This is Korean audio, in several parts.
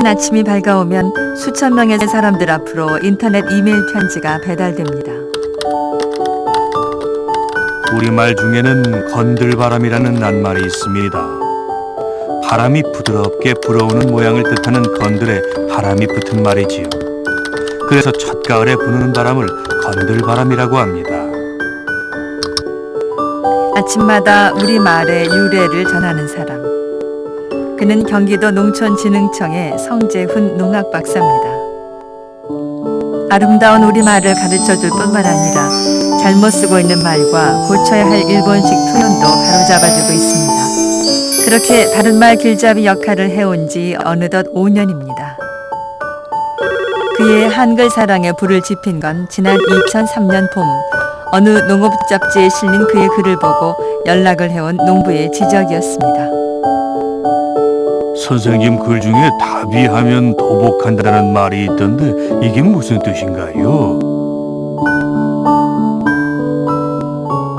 눈부신 아침이 밝아오면 수천 명의 사람들 앞으로 인터넷 이메일 편지가 배달됩니다. 우리말 중에는 건들바람이라는 낱말이 있습니다. 바람이 부드럽게 불어오는 모양을 뜻하는 건들에 바람이 붙은 말이지요. 그래서 첫가을에 부는 바람을 건들바람이라고 합니다. 아침마다 우리 말의 유래를 전하는 사람. 그는 경기도 농촌진흥청의 성재훈 농학 박사입니다. 아름다운 우리말을 가르쳐 줄 뿐만 아니라 잘못 쓰고 있는 말과 고쳐야 할 일본식 표현도 바로잡아주고 있습니다. 그렇게 바른말 길잡이 역할을 해온 지 어느덧 5년입니다. 그의 한글 사랑에 불을 지핀 건 지난 2003년 봄 어느 농업 잡지에 실린 그의 글을 보고 연락을 해온 농부의 지적이었습니다. 선생님 글 중에 답이 하면 도복한다는 말이 있던데 이게 무슨 뜻인가요?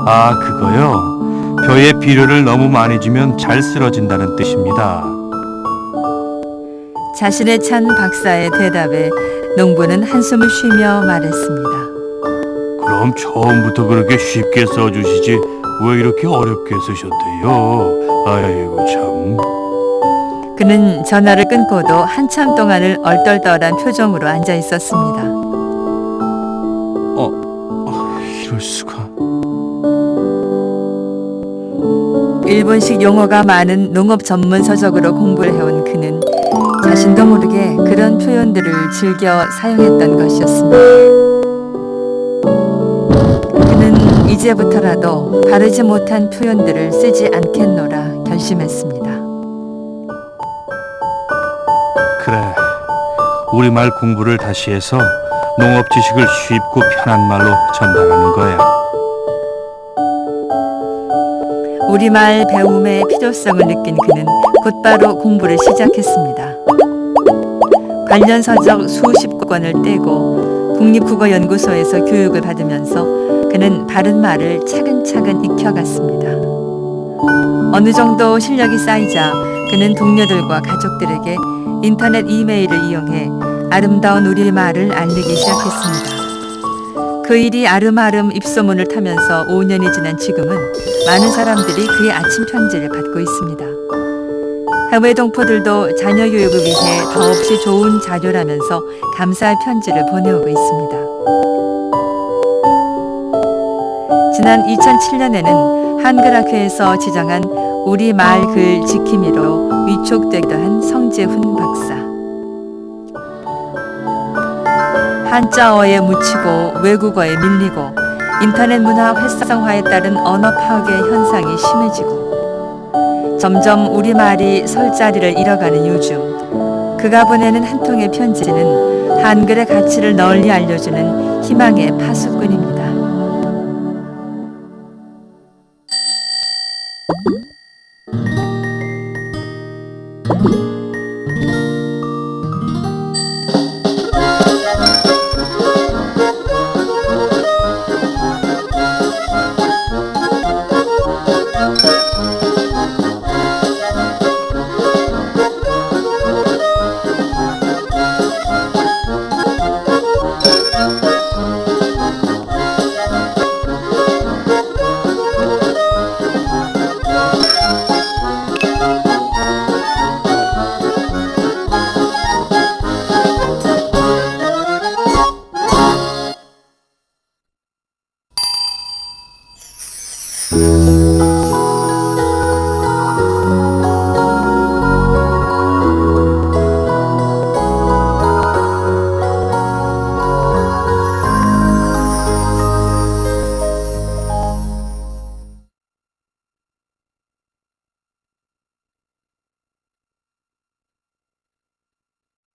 아, 그거요. 벼에 비료를 너무 많이 주면 잘 쓰러진다는 뜻입니다. 자신의 찬 박사의 대답에 농부는 한숨을 쉬며 말했습니다. 그럼 처음부터 그렇게 쉽게 써주시지 왜 이렇게 어렵게 쓰셨대요? 아이고 참. 그는 전화를 끊고도 한참 동안을 얼떨떨한 표정으로 앉아 있었습니다. 이럴 수가. 일본식 용어가 많은 농업 전문 서적으로 공부를 해온 그는 자신도 모르게 그런 표현들을 즐겨 사용했던 것이었습니다. 그는 이제부터라도 바르지 못한 표현들을 쓰지 않겠노라 결심했습니다. 우리말 공부를 다시 해서 농업 지식을 쉽고 편한 말로 전달하는 거야. 우리말 배움의 필요성을 느낀 그는 곧바로 공부를 시작했습니다. 관련 서적 수십 권을 떼고 국립국어연구소에서 교육을 받으면서 그는 바른 말을 차근차근 익혀갔습니다. 어느 정도 실력이 쌓이자 그는 동료들과 가족들에게 인터넷 이메일을 이용해 아름다운 우리말을 알리기 시작했습니다. 그 일이 아름아름 입소문을 타면서 5년이 지난 지금은 많은 사람들이 그의 아침 편지를 받고 있습니다. 해외 동포들도 자녀 교육을 위해 더없이 좋은 자료라면서 감사의 편지를 보내오고 있습니다. 지난 2007년에는 한글학회에서 지정한 우리 말 글 지킴이로 위촉되기도 한 성재훈 박사. 한자어에 묻히고 외국어에 밀리고 인터넷 문화 활성화에 따른 언어 파괴 현상이 심해지고 점점 우리말이 설 자리를 잃어가는 요즘 그가 보내는 한 통의 편지는 한글의 가치를 널리 알려주는 희망의 파수꾼입니다. Mm-hmm.